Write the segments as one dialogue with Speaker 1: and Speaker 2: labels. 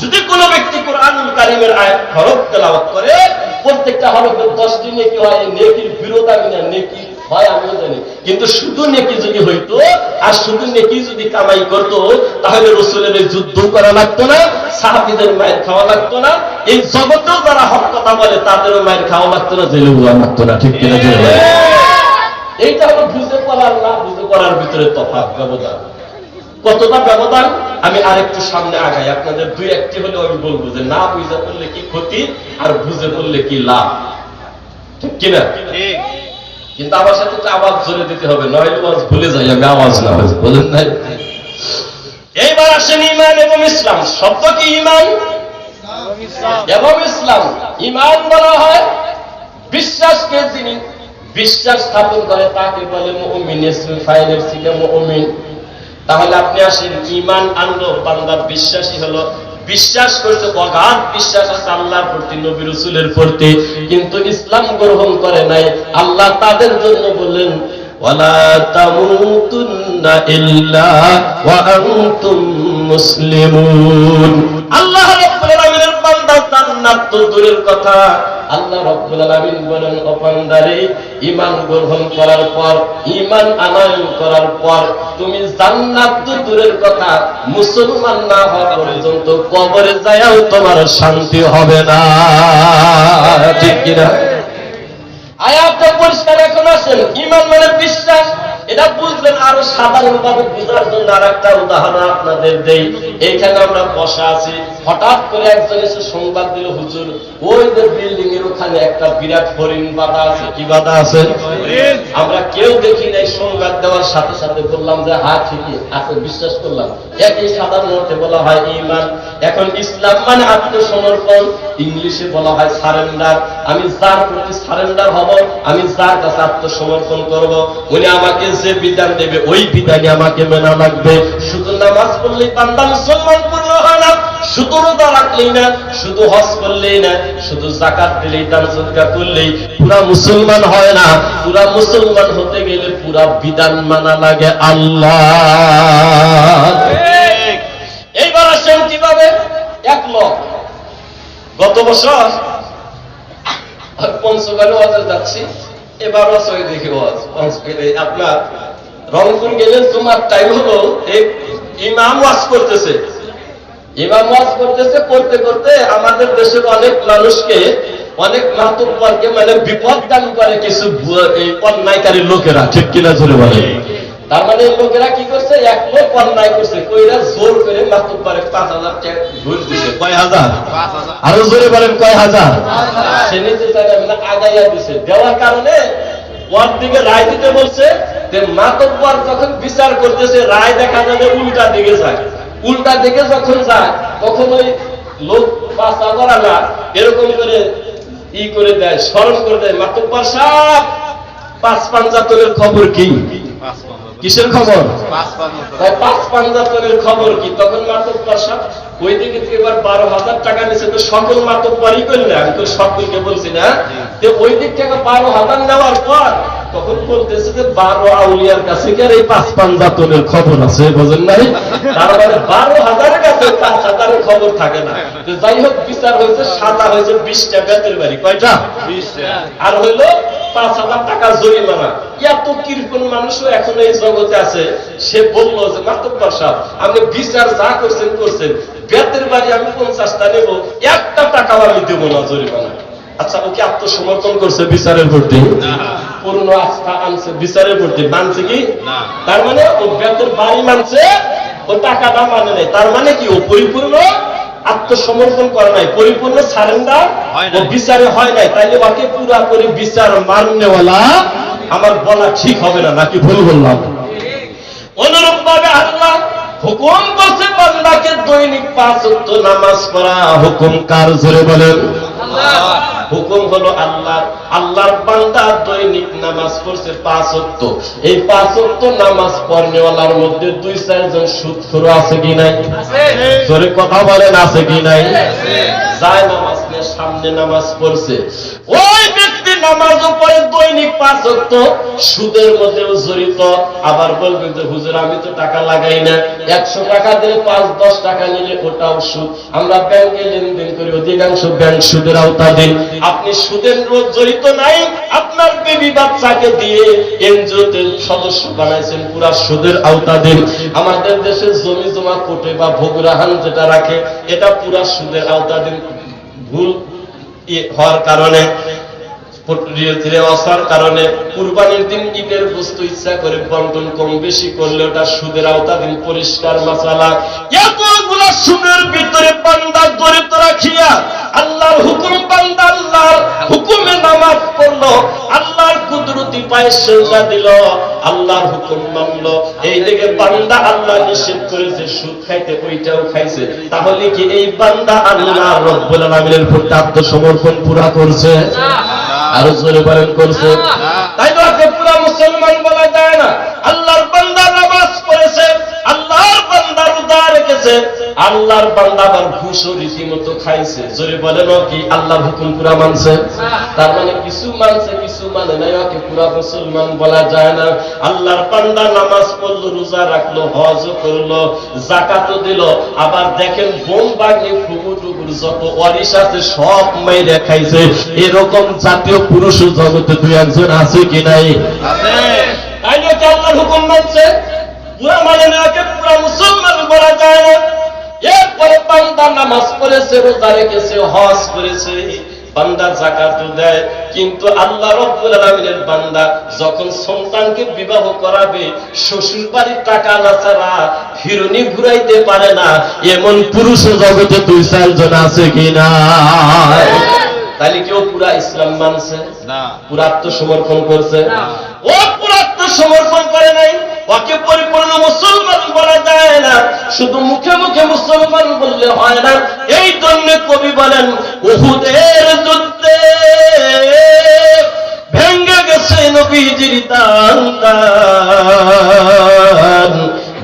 Speaker 1: যদি কোনো ব্যক্তি কোরআনুল কারিমের আয়াত হরফ তেলাওয়াত করে, প্রত্যেকটা হরফের দশটি নেকি হয় নেকির বিরোধ আমি নেকি হয় আমিও জানি। কিন্তু শুধু নেকি যদি হইতো, আর শুধু নেকি যদি কামাই করত, তাহলে রসুলের এই যুদ্ধ করা লাগতো না, সাহাবিদের মায়ের খাওয়া লাগতো না, এই জগতেও যারা হক কথা বলে, তাদেরও মায়ের খাওয়া লাগতো না, জেলে উড়া লাগতো না, ঠিক কিনা, জেলে এইটা হলো বুঝে পড়ার না, বুঝে পড়ার ভিতরে তফাৎ ব্যবধান। কতটা ব্যবধান? আমি আরেকটু সামনে আগাই আপনাদের দুই একটি হলেও আমি বলব যে না বুঝে পড়লে কি ক্ষতি আর বুঝে পড়লে কি লাভ? ঠিক কিনা? কিন্তু আমার সাথে তো আওয়াজ জোরে দিতে হবে নয় আওয়াজ ভুলে যাই আমি আওয়াজ না হয় বলেন নাই? এইবার আসেন ইমান এবং ইসলাম। শব্দ কি ইমান এবং ইসলাম। ইমান বলা হয় বিশ্বাসকে যিনি বিশ্বাস স্থাপন করে তাকে বলে মুমিন ফাইলের থেকে মুমিন। তাহলে আপনি আসেন ইমান আনলো বান্দা বিশ্বাসী হলো। বিশ্বাস করছে অগাধ বিশ্বাস আছে আল্লাহর প্রতি, নবী রসুলের প্রতি। কিন্তু ইসলাম গ্রহণ করে নাই, আল্লাহ তাদের জন্য বললেন আনতুম আল্লাহ রাব্বুল আলামিনের বান্দা জান্নাত তো দূরের কথা। আল্লাহ রাব্বুল বলেন গ্রহণ করার পর, ঈমান আনয়ন করার পর, তুমি জান্নাত দূরের কথা, মুসলমান না হওয়া পর্যন্ত কবরে যায়াও তোমার শান্তি হবে না। ঠিক কিনা? আয়াতটা পরিষ্কার এখন আসেন। ইমান মানে বিশ্বাস। এটা বুঝবেন আরও সাধারণ ভাবে বোঝার জন্য আর একটা উদাহরণ আপনাদের দেই। এইখানে আমরা বসা আছি। হঠাৎ করে একজন এসে সংবাদ দিল হুজুর ওই যে বিল্ডিং এর ওখানে একটা বিরাট হরিণ বাধা আছে। কি বাধা আছে? আমরা কেউ দেখি নাই সংবাদ দেওয়ার সাথে সাথে বললাম যে হ্যাঁ ঠিকই আছে বিশ্বাস করলাম। একই সাধারণ অর্থে বলা হয় ইমান। এখন ইসলাম মানে আত্মসমর্পণ। ইংলিশে বলা হয় সারেন্ডার। আমি যার প্রতি সারেন্ডার হব আমি যার কাছে আত্মসমর্পণ করব উনি আমাকে যে বিধান দেবে ওই বিধানে আমাকে মেনা লাগবে। শুধু নামাজ পড়লেই বান্দা মুসলমান পূর্ণ হয় না। শুধু রাখলেই না, শুধু হজ করলেই না, শুধু জাকাত দিলেই, দান সদকা করলেই পুরা মুসলমান হয় না। পুরা মুসলমান হতে গেলে পুরা বিধান মানা লাগে আল্লাহ। এইবার আসেন কীভাবে? এক লোক গত বছর পঞ্চগড়ে ওয়াজে যাচ্ছি এবার বছর দেখি ওয়াজ। পঞ্চগড়ে আপনার রংপুর গেলে তোমার টাইম হলো ইমাম ওয়াজ করতেছে। ইমাম ওয়াজ করতেছে, করতে করতে আমাদের দেশের অনেক মানুষকে, অনেক মাতুব্বরকে মানে বিপদ দান করে কিছু এই অন্যায়কারী লোকেরা, ঠিক কিনা ধরে বলে তার মানে লোকেরা কি করছে? এক লোক অন্যায় করছে, কইরা জোর করে পাঁচ হাজার ঘুষ দিছে। কয় হাজার? আরও জোরে বলেন, কয় হাজার? সে নিতে চাই না মানে আগাইয়া দিছে। দেওয়ার কারণে দিকে রায় দিতে বলছে মাতব্বর যখন বিচার করতেছে, রায় দেখা যাবে উল্টা দিকে যায়। উল্টা দিকে যখন যায় তখন ওই লোক পাঁচা করা না এরকম করে ই করে দেয় স্মরণ করে দেয় মাত্র সাপ পাঁচ পাঞ্জাতনের খবর কি? কিসের খবর? পাঁচ পাঞ্জাতনের। খবর কি? তখন মাত্র সাহেব ওই দিকে থেকে এবার বারো হাজার টাকা নিছে তো সকল মাতব্বরই করলে আমি তো সকলকে বলছি না। যে ওই দিক থেকে বারো হাজার নেওয়ার পর তখন বলতেছে যে বারো আউলিয়ার কাছে কি আর এই পাঁচ পাঞ্জাতনের খবর আছে বোঝেন নাই? তার বারো হাজারের কাছে পাঁচ হাজারের খবর থাকে না। যাই হোক বিচার হয়েছে সাদা হয়েছে বিশটা বেতের বাড়ি। কয়টা? আর হইল পাঁচ হাজার টাকা জরিমানা। এত কীরকম মানুষও এখন এই জগতে আছে সে বলল যে মাতব্বর সাহেব আপনি বিচার যা করছেন করছেন। বেতের বাড়ি আমি পঞ্চাশটা নেব একটা টাকাও আমি দেবো না জরিমানা। আচ্ছা ওকে আত্মসমর্পণ করছে বিচারের প্রতি? পূর্ণ আস্থা আনছে বিচারের প্রতি। মানছে কি? তার মানে ও বেতের বাড়ি মানছে ও টাকাটা মানে নাই। তার মানে কি? ও পরিপূর্ণ আত্মসমর্পণ করে নাই। পরিপূর্ণ সারেন্ডার ও বিচারে হয় নাই। তাইলে ওকে পুরাপুরি বিচার মাননেওয়ালা আমার বলা ঠিক হবে না, নাকি ভুল বললাম? অনুরূপ ভাবে আল্লাহ হুকুম করছে, বান্দাকে দৈনিক পাঁচ ওয়াক্ত নামাজ পড়া হুকুম কার জোরে বলেন? হুকুম হলো আল্লাহ আল্লাহর বান্দা দৈনিক নামাজ পড়ছে পাঁচ ওয়াক্ত। এই পাঁচ ওয়াক্ত নামাজ পড়নেওয়ালার মধ্যে দুই চারজন সুদখোর আছে কি নাই? জোরে কথা বলেন, আছে কি নাই? যায় নামাজ সামনে নামাজ পড়ছে। ওই ব্যক্তির নামাজও পড়ে দৈনিক পাঁচ ওয়াক্ত সুদের মধ্যেও জড়িত আবার যে, হুজুর, আমি তো টাকা লাগাই না। একশো টাকা দিলে পাঁচ, দশ টাকা নিলে ওটাও সুদ আমরা ব্যাংকে লেনদেন করি, অধিকাংশ ব্যাংক সুদের আওতাধীন। আপনি সুদের রোজ জড়িত নাই, আপনার বেবি বাচ্চাকে দিয়ে এনজিওতে সদস্য বানাইছেন, পুরা সুদের আওতাধীন। আমাদের দেশে জমি জমা কোটে বা ভোগরাহান যেটা রাখে, এটা পুরা সুদের আওতাধীন ভুল হওয়ার কারণে। আসার কারণে কুরবানির দিন ঈদের বস্তু ইচ্ছা করে বন্টন কম বেশি করলে ওটা সুদের আওতাধীন পরিষ্কার মাসালা। এতগুলা সুদের ভিতরে বান্দা জড়িত রাখিয়া আল্লাহর হুকুম, বান্দা আল্লাহর হুকুমে নামাজ পড়ল, আল্লাহর কুদরতি পায়ে সেজদা দিল, আল্লাহর হুকুম মানলো। এই দিকে বান্দা আল্লাহ নিষেধ করেছে, সুদ খাইতে ওইটাও খাইছে। তাহলে কি এই বান্দা আল্লাহ রব্বুল আলামিনের প্রতি আত্মসমর্পণ পুরা করছে? আরও জোরে পালন করছে তাই তো ওকে পুরা মুসলমান বলা যায় না। আল্লাহর বান্দা নামাজ পড়েছে আল্লাহর বান্দার উদা রেখেছে আল্লাহর বান্দা আবার ঘুষও রীতিমতো খাইছে। জোরে বলেন ও কি আল্লাহর হুকুম পুরা মানছে? তার মানে কিছু মানছে, কিছু মানে নাই, ওকে পুরা মুসলমান বলা যায় না। আল্লাহর বান্দা নামাজ পড়ল, রোজা রাখল হজ করল জাকাতও দিল। আবার দেখেন বোম বাগনি ফুকু টুকুর যত অরিস আছে, সব মাইরে খাইছে। এরকম জাতীয় পুরুষ জগতে দুই একজন আছে কি নাই? তাই না কি আল্লাহর হুকুম মানছে? পুরা মানে না পুরা মুসলমান বলা যায় না। এরপরে বান্দা নামাজ পড়েছে রোজা রেখেছে হজ করেছে। বান্দা জাকাত দেয় কিন্তু আল্লাহ রব্বুল আলামিনের বান্দা যখন সন্তানকে বিবাহ করাবে শ্বশুর বাড়ির টাকা ছাড়া ফিরনি ঘুরাইতে পারে না। এমন পুরুষ জগতে দুই চারজন আছে কিনা তাহলে কেউ পুরা ইসলাম মানছে?
Speaker 2: না।
Speaker 1: পুরা আত্মসমর্পণ করছে?
Speaker 2: না।
Speaker 1: ও পুরা আত্মসমর্পণ করে নাই? ওকে পরিপূর্ণ মুসলমান বলা যায় না। শুধু মুখে মুখে মুসলমান বললে হয় না। এই জন্য কবি বলেন, উহুদের যুদ্ধে ভেঙ্গে গেছে নবীজির দান।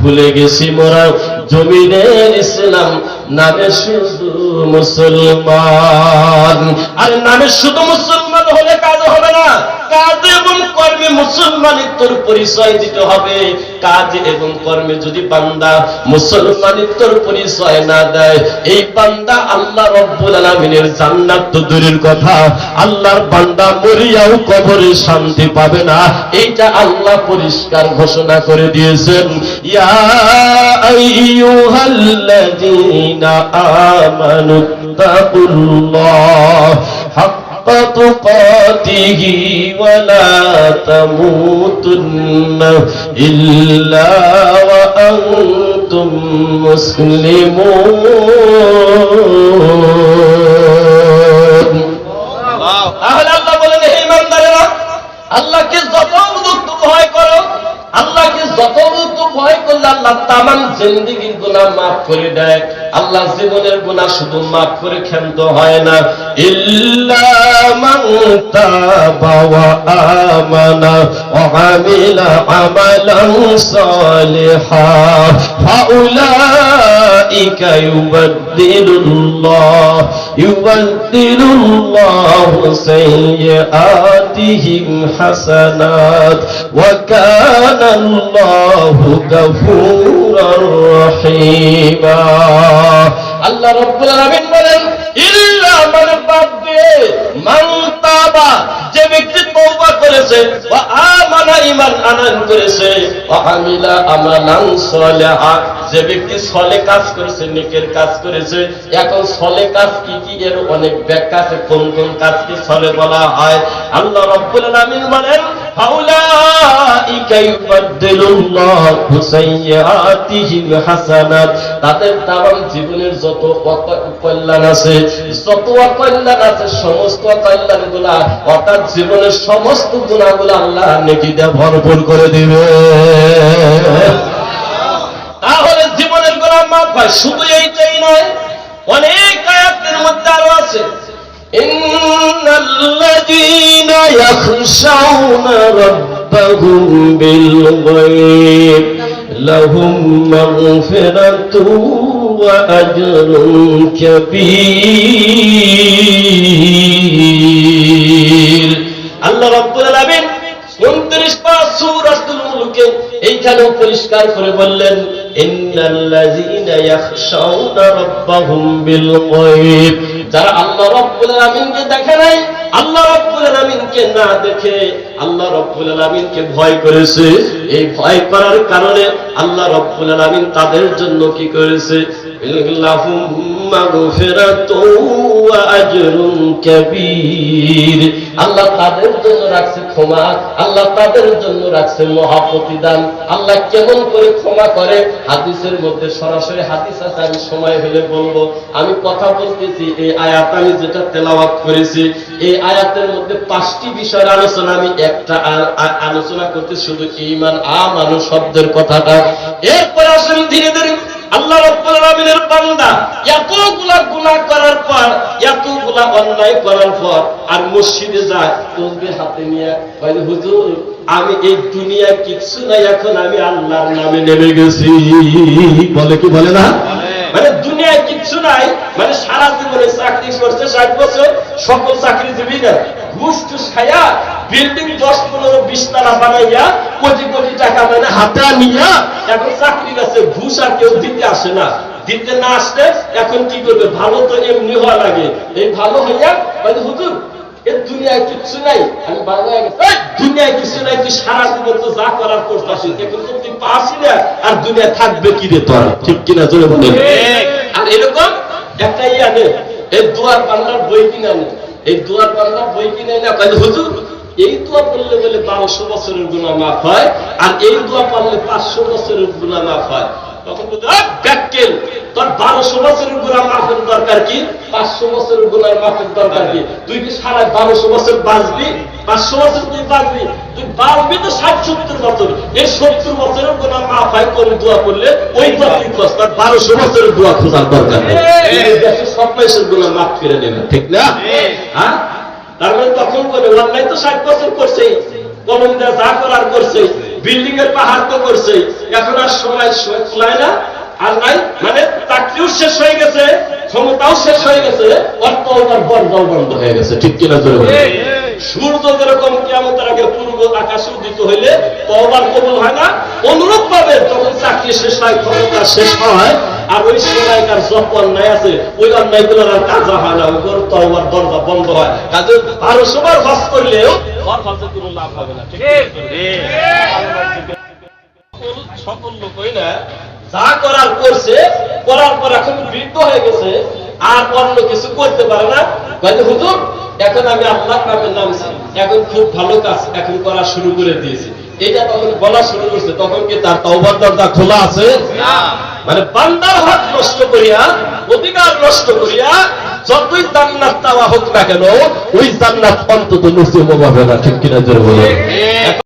Speaker 1: ভুলে গেছি মোরা জমিনের ইসলাম, নামে শুধু মুসলমান। আর নামে শুধু মুসলমান হলে কাজ হবে না। কাজ এবং কর্মে মুসলমানিত্বর পরিচয় দিতে হবে। কাজ এবং কর্মে যদি বান্দা মুসলমানিত্বর পরিচয় না দেয়, এই বান্দা আল্লাহ রব্বুল আলমিনের জান্নাত তো দূরের কথা। আল্লাহর বান্দা মরিয়াও কবরে শান্তি পাবে না। এইটা আল্লাহ পরিষ্কার ঘোষণা করে দিয়েছেন। ইয়া আইয়ুহাল্লাযীনা আমানুত্তাকুল্লাহ হাক্কা তুকাতিহি ওয়ালা تموتن إلا وأنتم مسلمون
Speaker 2: বাহ
Speaker 1: তাহলে আল্লাহ বলেন হে ইমানদারেরা আল্লাহকে যত উদ্যুক্ত ভয় করো আল্লাহকে যত উদ্যুক্ত ভয় করলে আল্লাহ তামান জিন্দিগির গুণা মাফ করে দেয়। আল্লাহ জীবনের গুণা শুধু মাফ করে ক্ষান্ত হয় না। আমিলা ফাউলাইকা ইউবাদদিলুল্লাহ ইউবাদদিলুল্লাহ সাইয়্যাতিহিম হাসানাত ওয়া কানা আল্লাহু গফুরার রহিমা আল্লাহ রাব্বুল আলামিন বলেন ইল্লা মান বাদ দিয়ে তাবা, যে ব্যক্তি তওবা করেছে, ওয়া আমানা ঈমান আনান করেছে, ওয়া আমিলা আমালান সালিহা, যে ব্যক্তি সলে কাজ করেছে, নেকের কাজ করেছে, এখন সলে কাজ কি কি এর অনেক ব্যাখ্যা আছে, কোন কোন কাজকে সলে বলা হয়? আল্লাহ রব্বুল আলামিন বলেন ফাউলাইকা ইউবাদদিলুল্লাহু সাইয়্যাতিহিম হাসানাত। তাদের তামাম জীবনের যত কল্যাণ আছে, যত অকল্যাণ আছে, সমস্ত কল্যাণগুলা, অর্থাৎ জীবনের সমস্ত গুণাগুলো আল্লাহ নেকি দিয়ে ভরপুর করে দিবে। তাহলে জীবনের গোলাম মাফ হয়, শুধু এইটাই নয়, অনেক আয়াতের মধ্যে আরও আছে। إن الذين يخشون ربهم بالغيب لهم مغفرة وأجر كبير আল্লাহ রব্বুল আলামিন 29 পাঁচ সূরাতুল মুলকে এইখানেও পরিষ্কার করে বললেন, ইন্নাল্লাযীনা ইয়াখশাউনা রাব্বাহুম যারা আল্লাহ রব্বুল আলমিনকে দেখে নাই, আল্লাহ রব্বুল আলমিনকে না দেখে আল্লাহ রব্বুল আলমিনকে ভয় করেছে। এই ভয় করার কারণে আল্লাহ রব্বুল আলমিন তাদের জন্য কি করেছে? আল্লাহ তাদের জন্য রাখছে ক্ষমা, আল্লাহ তাদের জন্য রাখছে আল্লাহ কেমন করে ক্ষমা করে? হাদিসের মধ্যে সরাসরি হাদিস আছে, আমি সময় হলে বলব। আমি কথা বলতেছি, এই আয়াত আমি যেটা তেলাওয়াত করেছি, এই আয়াতের মধ্যে পাঁচটি বিষয়ের আলোচনা আমি একটা আ- আ- আলোচনা করতে শুধু ইমান আমানু শব্দের কথাটা। এরপরে আসেন ধীরে ধীরে আল্লাহ রাব্বুল আলামিনের বান্দা। এতগুলা গুনাহ করার পর এতগুলা অন্যায় করার পর আর মসজিদে যায় তসবিহ হাতে নিয়ে হুজুর আমি এই দুনিয়া কিছু নাই এখন আমি আল্লাহর নামে নেমে গেছি। বলে কি বলে না? মানে দুনিয়ায় কিচ্ছু নাই মানে সারা জীবনে চাকরি করছে ষাট বছর সকল চাকরিজীবী না ঘুষ টুস খাইয়া বিল্ডিং দশ পনেরো বিশ তালা বানাইয়া কোটি কোটি টাকা মানে হাতে নিয়া এখন চাকরি আছে ঘুষ আর কেউ দিতে আসে না। দিতে না আসলে এখন কি করবে? ভালো তো এমনি হওয়া লাগে। এই ভালো হইয়া হুজুর এ দুনিয়ায় কিচ্ছু নাই। আমি বাংলা গেছি, "এই, দুনিয়ায় কিছু নাই তুই সারা জীবন তো যা করার করতেছিস এখন তো তুই পাসি না। আর দুনিয়া থাকবে কি রে তোর? ঠিক কিনা জোরে বলে আর এরকম একটা ইয়া নে এই দুয়ার বাংলার বই কিনে নে? এই দুয়ার বাংলার বই কিনে না হুজুর এই দোয়া পড়লে বলে বারোশো বছরের গুণা মাফ হয় আর এই দোয়া পড়লে পাঁচশো বছরের গুণা মাফ হয়। তখন বলতে তোর বারোশো বছরের গুণা মাফের দরকার কি? পাঁচশো বছরের গুণার মাফের দরকার কি? তুই কি সারা বারোশো বছর বাঁচবি? পাঁচশো বছর তুই বাঁচবি? তুই বাঁচবি তো ষাট সত্তর বছর। এই সত্তর বছরের গুণা মাফ হয় করে দোয়া করলে ওই দোয়া তুই খোঁজ তার বারোশো বছরের দোয়া খোঁজার দরকার নেই। সব পয়সার গুণা মাফ করে নেবে ঠিক না? হ্যাঁ? তার মানে তখন বলে অনলাইন তো ষাট বছর করছে। কলম যা করার করছে বিল্ডিং এর পাহাড় তো করছে। এখন আর সময় কুলায় না, আর নাই মানে চাকরিও শেষ হয়ে গেছে, ক্ষমতাও শেষ হয়ে গেছে অর্থ বরদাও বন্ধ হয়ে গেছে। ঠিক কিনা জোরে বলে সূর্য যেরকম কেমতের আগে পূর্ব আকাশ উদিত হইলে তওবার কবুল হয় না। অনুরূপ ভাবে যখন চাকরি শেষ হয়, ক্ষমতা শেষ হয়, আর ওই সময়কার সব অন্যায় আছে, ওই অন্যায়গুলোর আর কাজা হয় না, ওই তওবার দরজা বন্ধ হয়। কাজে বারোশো বার হজ করলেও সকল লোকই না, যা করার করছে, করার পর এখন বৃদ্ধ হয়ে গেছে, আর অন্য কিছু করতে পারে না। হুজুর এখন আমি আল্লাহ নামের নামছি। এখন খুব ভালো কাজ এখন করা শুরু করে দিয়েছি। এটা তখন বলা শুরু করছে তখন কি তার তওবার দরজা খোলা আছে? মানে বান্দার হক নষ্ট করিয়া অধিকার নষ্ট করিয়া যতই জান্নাত চাওয়া হোক না কেন ওই জান্নাত অন্তত নসিব হবে না ঠিক কিনা জোরে বলে